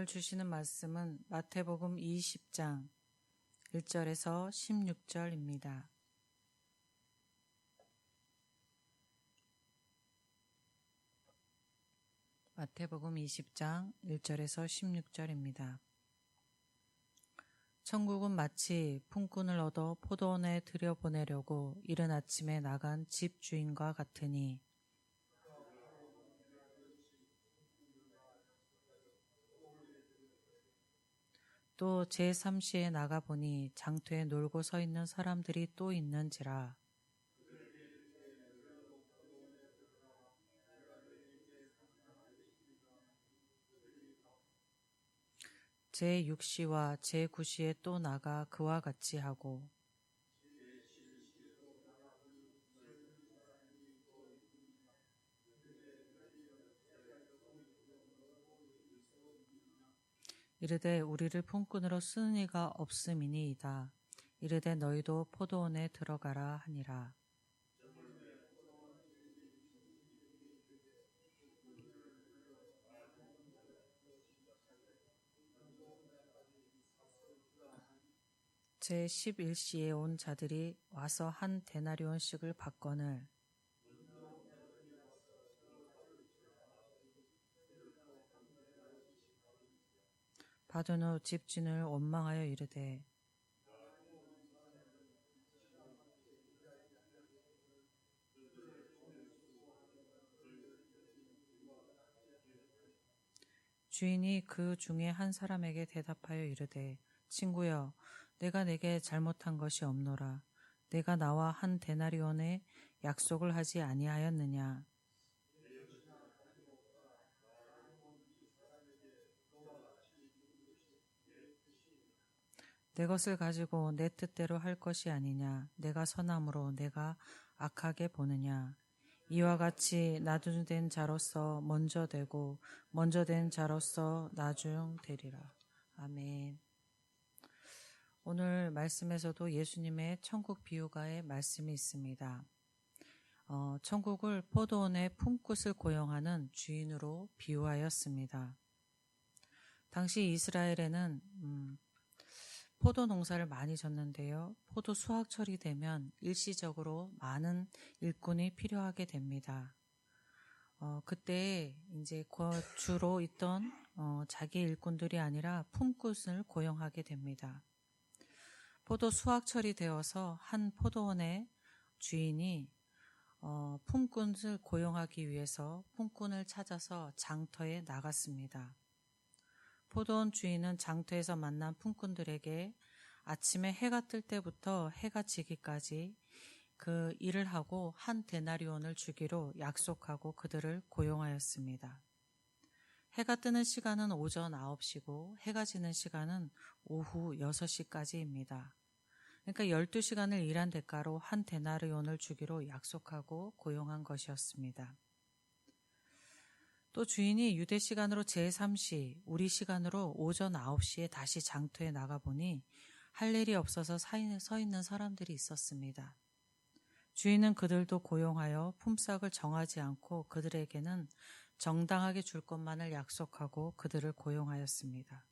오늘 주시는 말씀은 마태복음 20장 1절에서 16절입니다. 마태복음 20장 1절에서 16절입니다. 천국은 마치 품꾼을 얻어 포도원에 들여보내려고 이른 아침에 나간 집 주인과 같으니 또 제3시에 나가보니 장터에 놀고 서 있는 사람들이 또 있는지라. 제6시와 제9시에 또 나가 그와 같이 하고 이르되 우리를 품꾼으로 쓰는 이가 없음이니이다. 이르되 너희도 포도원에 들어가라 하니라. 제 11시에 온 자들이 와서 한 데나리온씩을 받거늘 받은 후 집주인을 원망하여 이르되 주인이 그 중에 한 사람에게 대답하여 이르되 친구여 내가 내게 잘못한 것이 없노라. 내가 나와 한 데나리온에 약속을 하지 아니하였느냐 내 것을 가지고 내 뜻대로 할 것이 아니냐 내가 선함으로 내가 악하게 보느냐 이와 같이 나중된 자로서 먼저 되고 먼저 된 자로서 나중 되리라 아멘 오늘 말씀에서도 예수님의 천국 비유가의 말씀이 있습니다. 어, 천국을 포도원의 품꾼을 고용하는 주인으로 비유하였습니다. 당시 이스라엘에는 음, 포도 농사를 많이 졌는데요. 포도 수확철이 되면 일시적으로 많은 일꾼이 필요하게 됩니다. 어, 그때 이제 주로 있던 어, 자기 일꾼들이 아니라 품꾼을 고용하게 됩니다. 포도 수확철이 되어서 한 포도원의 주인이 어, 품꾼을 고용하기 위해서 품꾼을 찾아서 장터에 나갔습니다. 포도원 주인은 장터에서 만난 품꾼들에게 아침에 해가 뜰 때부터 해가 지기까지 그 일을 하고 한 데나리온을 주기로 약속하고 그들을 고용하였습니다. 해가 뜨는 시간은 오전 9시고 해가 지는 시간은 오후 6시까지입니다. 그러니까 12시간을 일한 대가로 한 데나리온을 주기로 약속하고 고용한 것이었습니다. 또 주인이 유대 시간으로 제3시, 우리 시간으로 오전 9시에 다시 장터에 나가보니 할 일이 없어서 서 있는 사람들이 있었습니다. 주인은 그들도 고용하여 품삯을 정하지 않고 그들에게는 정당하게 줄 것만을 약속하고 그들을 고용하였습니다.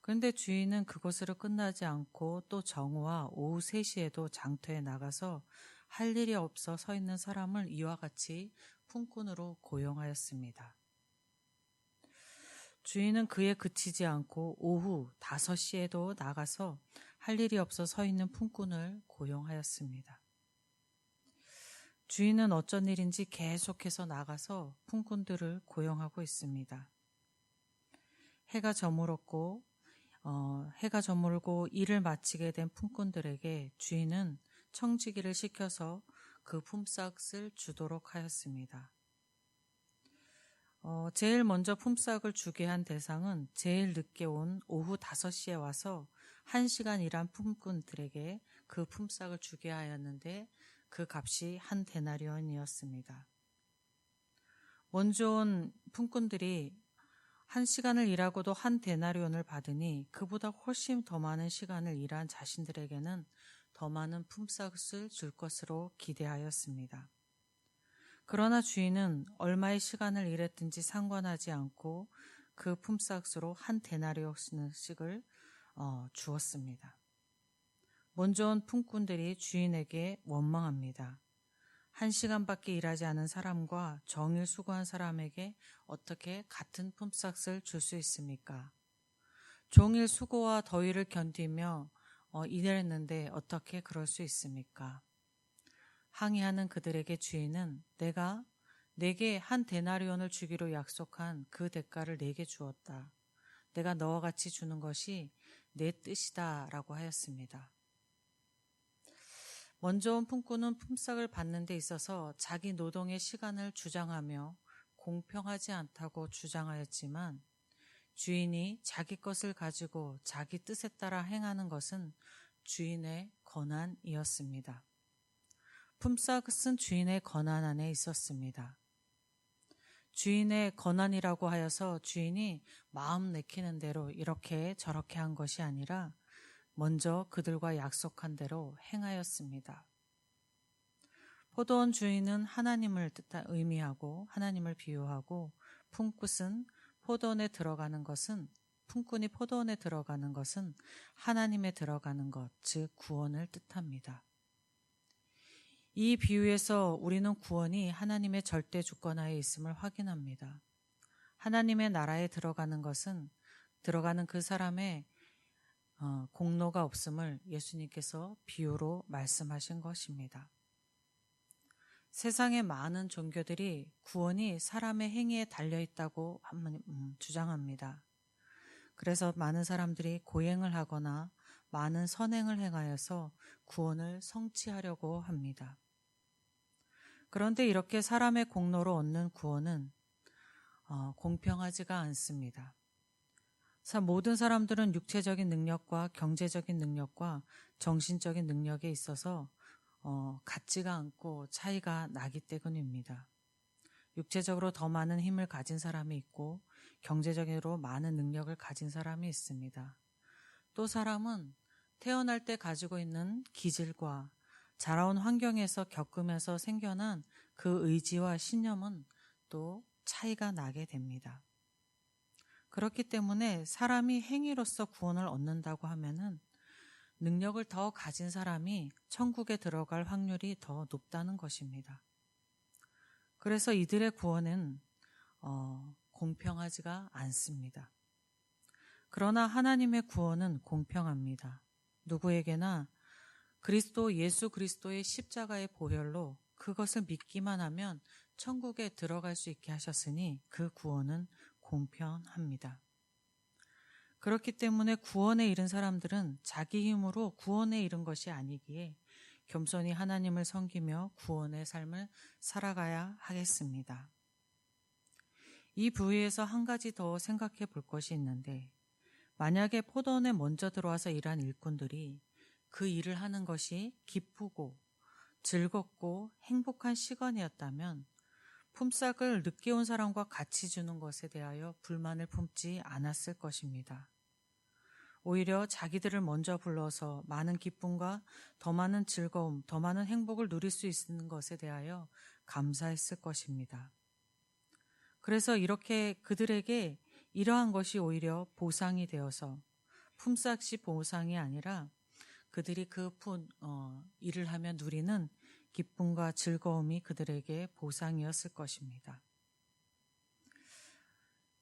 그런데 주인은 그것으로 끝나지 않고 또 정오와 오후 3시에도 장터에 나가서 할 일이 없어 서 있는 사람을 이와 같이 품꾼으로 고용하였습니다. 주인은 그에 그치지 않고 오후 5시에도 나가서 할 일이 없어 서 있는 품꾼을 고용하였습니다. 주인은 어쩐 일인지 계속해서 나가서 품꾼들을 고용하고 있습니다. 해가 저물었고 어, 해가 저물고 일을 마치게 된 품꾼들에게 주인은 청지기를 시켜서 그 품삯을 주도록 하였습니다. 어, 제일 먼저 품삯을 주게 한 대상은 제일 늦게 온 오후 5시에 와서 1시간 일한 품꾼들에게 그 품삯을 주게 하였는데 그 값이 한 데나리온이었습니다. 먼저 온 품꾼들이 한 시간을 일하고도 한 데나리온을 받으니 그보다 훨씬 더 많은 시간을 일한 자신들에게는 더 많은 품삯을 줄 것으로 기대하였습니다. 그러나 주인은 얼마의 시간을 일했든지 상관하지 않고 그 품삯으로 한 데나리오씩을 어, 주었습니다. 먼저 온 품꾼들이 주인에게 원망합니다. 한 시간밖에 일하지 않은 사람과 정일 수고한 사람에게 어떻게 같은 품삯을 줄 수 있습니까? 종일 수고와 더위를 견디며 어, 일했는데 어떻게 그럴 수 있습니까? 항의하는 그들에게 주인은 내가 내게 한 데나리온을 주기로 약속한 그 대가를 내게 주었다. 내가 너와 같이 주는 것이 내 뜻이다 라고 하였습니다. 먼저 온 품꾼은 품삯을 받는 데 있어서 자기 노동의 시간을 주장하며 공평하지 않다고 주장하였지만 주인이 자기 것을 가지고 자기 뜻에 따라 행하는 것은 주인의 권한이었습니다. 품삯은 주인의 권한 안에 있었습니다. 주인의 권한이라고 하여서 주인이 마음 내키는 대로 이렇게 저렇게 한 것이 아니라 먼저 그들과 약속한 대로 행하였습니다. 포도원 주인은 하나님을 뜻하 의미하고 하나님을 비유하고 품꾼은 포도원에 들어가는 것은 품꾼이 포도원에 들어가는 것은 하나님에 들어가는 것, 즉 구원을 뜻합니다. 이 비유에서 우리는 구원이 하나님의 절대 주권하에 있음을 확인합니다. 하나님의 나라에 들어가는 것은 들어가는 그 사람의 어, 공로가 없음을 예수님께서 비유로 말씀하신 것입니다. 세상의 많은 종교들이 구원이 사람의 행위에 달려 있다고 음, 주장합니다. 그래서 많은 사람들이 고행을 하거나 많은 선행을 행하여서 구원을 성취하려고 합니다. 그런데 이렇게 사람의 공로로 얻는 구원은 어, 공평하지가 않습니다. 모든 사람들은 육체적인 능력과 경제적인 능력과 정신적인 능력에 있어서 어, 같지가 않고 차이가 나기 때문입니다. 육체적으로 더 많은 힘을 가진 사람이 있고 경제적으로 많은 능력을 가진 사람이 있습니다. 또 사람은 태어날 때 가지고 있는 기질과 자라온 환경에서 겪으면서 생겨난 그 의지와 신념은 또 차이가 나게 됩니다. 그렇기 때문에 사람이 행위로서 구원을 얻는다고 하면은 능력을 더 가진 사람이 천국에 들어갈 확률이 더 높다는 것입니다. 그래서 이들의 구원은 어, 공평하지가 않습니다. 그러나 하나님의 구원은 공평합니다. 누구에게나 그리스도 예수 그리스도의 십자가의 보혈로 그것을 믿기만 하면 천국에 들어갈 수 있게 하셨으니 그 구원은 공평합니다. 그렇기 때문에 구원에 이른 사람들은 자기 힘으로 구원에 이른 것이 아니기에 겸손히 하나님을 섬기며 구원의 삶을 살아가야 하겠습니다. 이 부위에서 한 가지 더 생각해 볼 것이 있는데, 만약에 포도원에 먼저 들어와서 일한 일꾼들이 그 일을 하는 것이 기쁘고 즐겁고 행복한 시간이었다면 품삯을 늦게 온 사람과 같이 주는 것에 대하여 불만을 품지 않았을 것입니다. 오히려 자기들을 먼저 불러서 많은 기쁨과 더 많은 즐거움, 더 많은 행복을 누릴 수 있는 것에 대하여 감사했을 것입니다. 그래서 이렇게 그들에게 이러한 것이 오히려 보상이 되어서 품삯이 보상이 아니라 그들이 그 푼, 어, 일을 하며 누리는 기쁨과 즐거움이 그들에게 보상이었을 것입니다.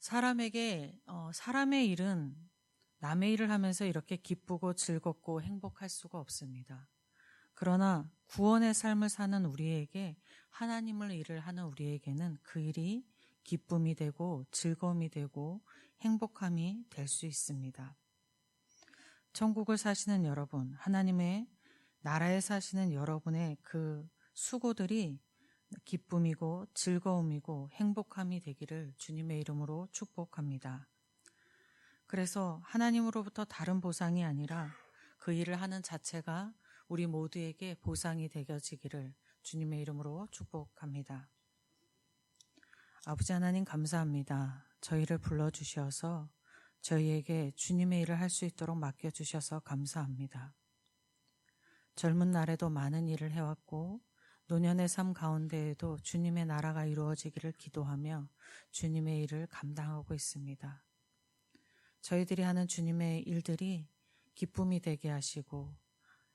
사람에게, 어, 사람의 일은 남의 일을 하면서 이렇게 기쁘고 즐겁고 행복할 수가 없습니다. 그러나 구원의 삶을 사는 우리에게 하나님을 일을 하는 우리에게는 그 일이 기쁨이 되고 즐거움이 되고 행복함이 될 수 있습니다. 천국을 사시는 여러분, 하나님의 나라에 사시는 여러분의 그 수고들이 기쁨이고 즐거움이고 행복함이 되기를 주님의 이름으로 축복합니다. 그래서 하나님으로부터 다른 보상이 아니라 그 일을 하는 자체가 우리 모두에게 보상이 되어지기를 주님의 이름으로 축복합니다. 아버지 하나님 감사합니다. 저희를 불러주셔서 저희에게 주님의 일을 할 수 있도록 맡겨주셔서 감사합니다. 젊은 날에도 많은 일을 해왔고 노년의 삶 가운데에도 주님의 나라가 이루어지기를 기도하며 주님의 일을 감당하고 있습니다. 저희들이 하는 주님의 일들이 기쁨이 되게 하시고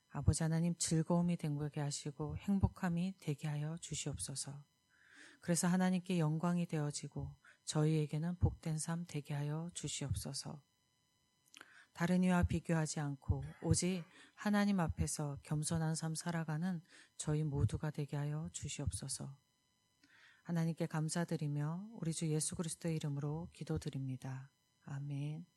아버지 하나님 즐거움이 되게 하시고 행복함이 되게 하여 주시옵소서. 그래서 하나님께 영광이 되어지고 저희에게는 복된 삶 되게 하여 주시옵소서. 다른 이와 비교하지 않고 오직 하나님 앞에서 겸손한 삶 살아가는 저희 모두가 되게 하여 주시옵소서. 하나님께 감사드리며 우리 주 예수 그리스도의 이름으로 기도드립니다. 아멘.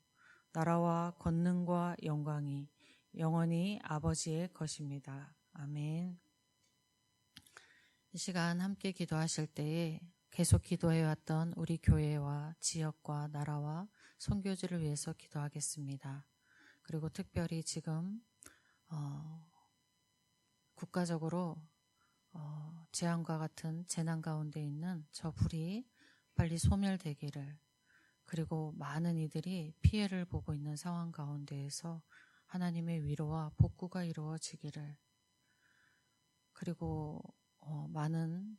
나라와 권능과 영광이 영원히 아버지의 것입니다. 아멘. 이 시간 함께 기도하실 때에 계속 기도해왔던 우리 교회와 지역과 나라와 선교지를 위해서 기도하겠습니다. 그리고 특별히 지금 어, 국가적으로 어, 재앙과 같은 재난 가운데 있는 저 불이 빨리 소멸되기를 그리고 많은 이들이 피해를 보고 있는 상황 가운데에서 하나님의 위로와 복구가 이루어지기를 그리고 어, 많은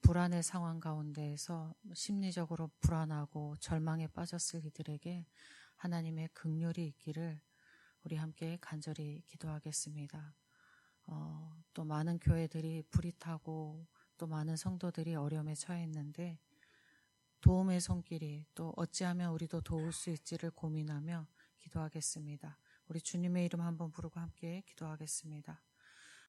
불안의 상황 가운데에서 심리적으로 불안하고 절망에 빠졌을 이들에게 하나님의 극률이 있기를 우리 함께 간절히 기도하겠습니다. 어, 또 많은 교회들이 불이 타고 또 많은 성도들이 어려움에 처해 있는데 도움의 손길이 또 어찌하면 우리도 도울 수 있지를 고민하며 기도하겠습니다. 우리 주님의 이름 한번 부르고 함께 기도하겠습니다.